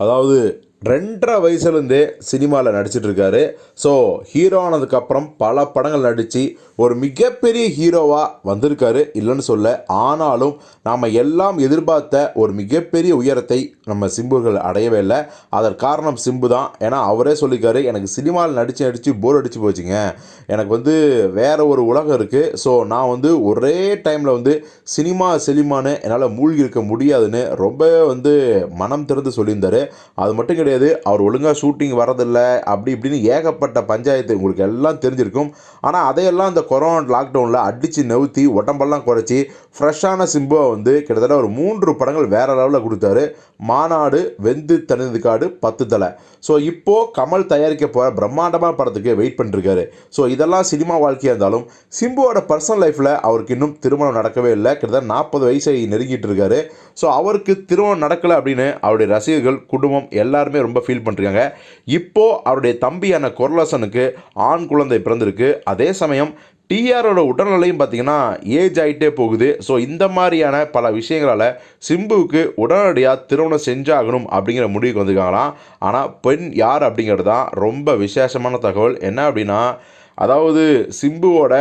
அதாவது ரெண்டரை வயசுலேருந்தே சினிமாவில் நடிச்சிட்ருக்காரு. ஸோ ஹீரோ ஆனதுக்கப்புறம் பல படங்கள் நடித்து ஒரு மிகப்பெரிய ஹீரோவாக வந்திருக்காரு. இல்லைன்னு சொல்ல ஆனாலும் நாம் எல்லாம் எதிர்பார்த்த ஒரு மிகப்பெரிய உயரத்தை நம்ம சிம்புகள் அடையவே இல்லை. அதற்கு காரணம் சிம்பு தான். ஏன்னா அவரே சொல்லியிருக்காரு எனக்கு சினிமாவில் நடித்து நடித்து போர் அடித்து போச்சுங்க. எனக்கு வந்து வேறு ஒரு உலகம் இருக்குது ஸோ நான் வந்து ஒரே டைமில் வந்து சினிமா செலிமான்னு என்னால் மூழ்கி இருக்க முடியாதுன்னு ரொம்ப வந்து மனம் திறந்து சொல்லியிருந்தார். அது மட்டும் கிடையாது அவர் ஒழுங்காக ஷூட்டிங் வரதில்லை அப்படி இப்படின்னு ஏகப்பட்ட பஞ்சாயத்து உங்களுக்கு எல்லாம் தெரிஞ்சிருக்கும். ஆனால் அதையெல்லாம் இந்த கொரோனா லாக்டவுனில் அடித்து நவுத்தி உடம்பெல்லாம் குறைச்சி ஃப்ரெஷ்ஷான சிம்புவை வந்து கிட்டத்தட்ட ஒரு மூன்று படங்கள் வேறு லெவலில் கொடுத்தாரு. மாநாடு வெந்து தனிந்து காடு பத்து தலை. ஸோ இப்போது கமல் தயாரிக்க போகிற பிரம்மாண்டமான படத்துக்கு வெயிட் பண்ணிருக்காரு. ஸோ இதெல்லாம் சினிமா வாழ்க்கையாக இருந்தாலும் சிம்புவோட பர்சனல் லைஃப்பில் அவருக்கு இன்னும் திருமணம் நடக்கவே இல்லை. கிட்டத்தட்ட நாற்பது வயசை நெருங்கிட்டு இருக்காரு. ஸோ அவருக்கு திருமணம் நடக்கலை அப்படின்னு அவருடைய ரசிகர்கள் குடும்பம் எல்லாருமே ரொம்ப ஃபீல் பண்ணிருக்காங்க இப்போது அவருடைய தம்பியான கொர்லசனுக்கு ஆண் குழந்தை பிறந்திருக்கு. அதே சமயம் டிஆரோட உடல்நிலையும் பார்த்தீங்கன்னா ஏஜ் ஆகிட்டே போகுது. ஸோ இந்த மாதிரியான பல விஷயங்களால் சிம்புவுக்கு உடனடியாக திருமணம் செஞ்சாகணும் அப்படிங்கிற முடிவுக்கு வந்துருக்காங்களாம். ஆனால் பெண் யார் அப்படிங்கிறது தான் ரொம்ப விசேஷமான தகவல். என்ன அப்படின்னா அதாவது சிம்புவோட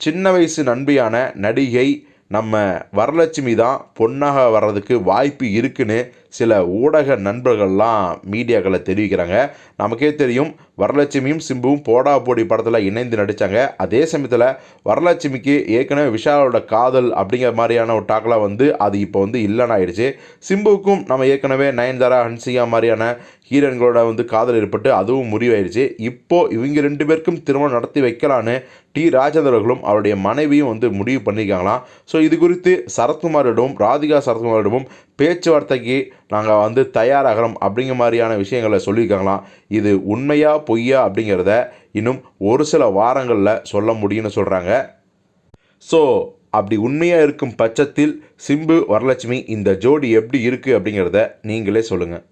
சின்ன வயசு நண்பியான நடிகை நம்ம வரலட்சுமி தான் பொண்ணாக வர்றதுக்கு வாய்ப்பு இருக்குன்னு சில ஊடக நண்பர்கள்லாம் மீடியாக்களை தெரிவிக்கிறாங்க. நமக்கே தெரியும் வரலட்சுமியும் சிம்புவும் போடா போடி படத்தில் இணைந்து நடித்தாங்க அதே சமயத்தில் வரலட்சுமிக்கு ஏற்கனவே விஷாலோட காதல் அப்படிங்கிற மாதிரியான ஒரு டாக்லாம் வந்து அது இப்போ வந்து இல்லைன்னு ஆயிடுச்சு. சிம்புவுக்கும் நம்ம ஏற்கனவே நயன்தாரா ஹன்சிகா மாதிரியான ஹீரோயின்களோட வந்து காதல் ஏற்பட்டு அதுவும் முறிவாயிடுச்சு இப்போது இவங்க ரெண்டு பேருக்கும் திருமணம் நடத்தி வைக்கலான்னு டி ராஜேந்திரர்களும் அவருடைய மனைவியும் வந்து முடிவு பண்ணியிருக்காங்களாம். ஸோ இது குறித்து சரத்குமாரிடமும் ராதிகா சரத்குமாரிடமும் பேச்சுவார்த்தைக்கு நாங்கள் வந்து தயாராகிறோம் அப்படிங்கிற மாதிரியான விஷயங்களை சொல்லியிருக்காங்களாம் இது உண்மையா பொய்யா அப்படிங்கிறத இன்னும் ஒரு சில வாரங்களில் சொல்ல முடியும்னு சொல்கிறாங்க ஸோ அப்படி உண்மையாக இருக்கும் பட்சத்தில் சிம்பு வரலட்சுமி இந்த ஜோடி எப்படி இருக்குது அப்படிங்கிறத நீங்களே சொல்லுங்கள்